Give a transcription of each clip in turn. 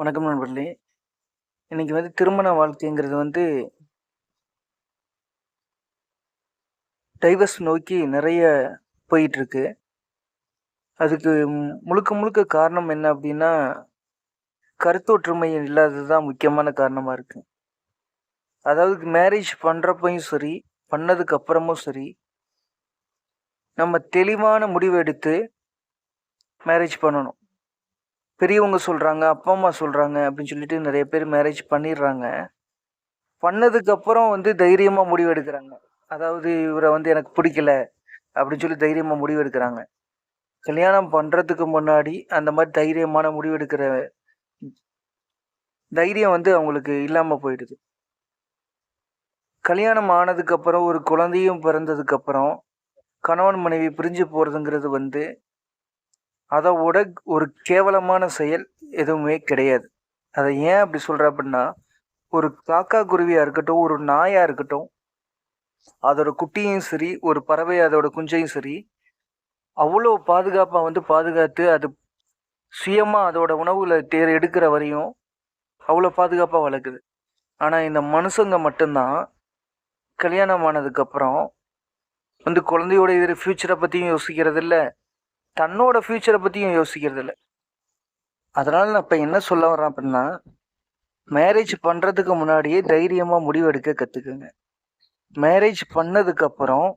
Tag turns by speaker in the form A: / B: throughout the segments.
A: வணக்கம் நண்பர்களே. இன்னைக்கு வந்து திருமண வாழ்க்கைங்கிறது வந்து டைவர்ஸ் நோக்கி நிறைய போயிட்டுருக்கு. அதுக்கு முழுக்க முழுக்க காரணம் என்ன அப்படின்னா கருத்தொற்றுமை இல்லாதது தான் முக்கியமான காரணமாக இருக்குது அதாவது மேரேஜ் பண்ணுறப்பையும் சரி பண்ணதுக்கு அப்புறமும் சரி நம்ம தெளிவான முடிவு எடுத்து மேரேஜ் பண்ணணும். பெரியவங்க சொல்கிறாங்க அப்பா அம்மா சொல்கிறாங்க அப்படின்னு சொல்லிட்டு நிறைய பேர் மேரேஜ் பண்ணிடுறாங்க. பண்ணதுக்கப்புறம் வந்து தைரியமாக முடிவு எடுக்கிறாங்க. அதாவது இவரை வந்து எனக்கு பிடிக்கல அப்படின்னு சொல்லி தைரியமாக முடிவு எடுக்கிறாங்க. கல்யாணம் பண்ணுறதுக்கு முன்னாடி அந்த மாதிரி தைரியமான முடிவு எடுக்கிற தைரியம் வந்து அவங்களுக்கு இல்லாமல் போயிடுது. கல்யாணம் ஆனதுக்கப்புறம் ஒரு குழந்தையும் பிறந்ததுக்கப்புறம் கணவன் மனைவி பிரிஞ்சு போகிறதுங்கிறது வந்து அதை விட ஒரு கேவலமான செயல் எதுவுமே கிடையாது. அதை ஏன் அப்படி சொல்கிற அப்படின்னா ஒரு காக்கா குருவியாக இருக்கட்டும் ஒரு நாயாக இருக்கட்டும் அதோட குட்டியும் சரி ஒரு பறவை அதோட குஞ்சையும் சரி அவ்வளோ பாதுகாப்பாக வந்து பாதுகாத்து அது சுயமாக அதோட உணவுல தேர் எடுக்கிற வரையும் அவ்வளோ பாதுகாப்பாக வளர்க்குது. ஆனால் இந்த மனுஷங்க மட்டும்தான் கல்யாணம் ஆனதுக்கப்புறம் வந்து குழந்தையோட இது ஃப்யூச்சரை பற்றியும் யோசிக்கிறது இல்லை தன்னோட ஃப்யூச்சரை பற்றியும் யோசிக்கிறது இல்லை. அதனால் நான் இப்போ என்ன சொல்ல வரேன் அப்படின்னா மேரேஜ் பண்ணுறதுக்கு முன்னாடியே தைரியமாக முடிவெடுக்க கற்றுக்குங்க மேரேஜ் பண்ணதுக்கப்புறம்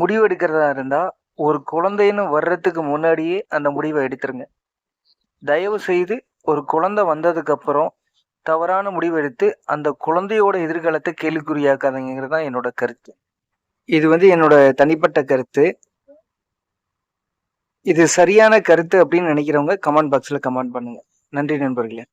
A: முடிவெடுக்கிறதா இருந்தால் ஒரு குழந்தைன்னு வர்றதுக்கு முன்னாடியே அந்த முடிவை எடுத்துருங்க. தயவு செய்து ஒரு குழந்தை வந்ததுக்கப்புறம் தவறான முடிவு எடுத்து அந்த குழந்தையோட எதிர்காலத்தை கேள்விக்குறியாக்காதீங்கிறது தான் என்னோட கருத்து. இது வந்து என்னோட தனிப்பட்ட கருத்து. இது சரியான கருத்து அப்படின்னு நினைக்கிறவங்க கமெண்ட் பாக்ஸில் கமெண்ட் பண்ணுங்க. நன்றி நண்பர்களே.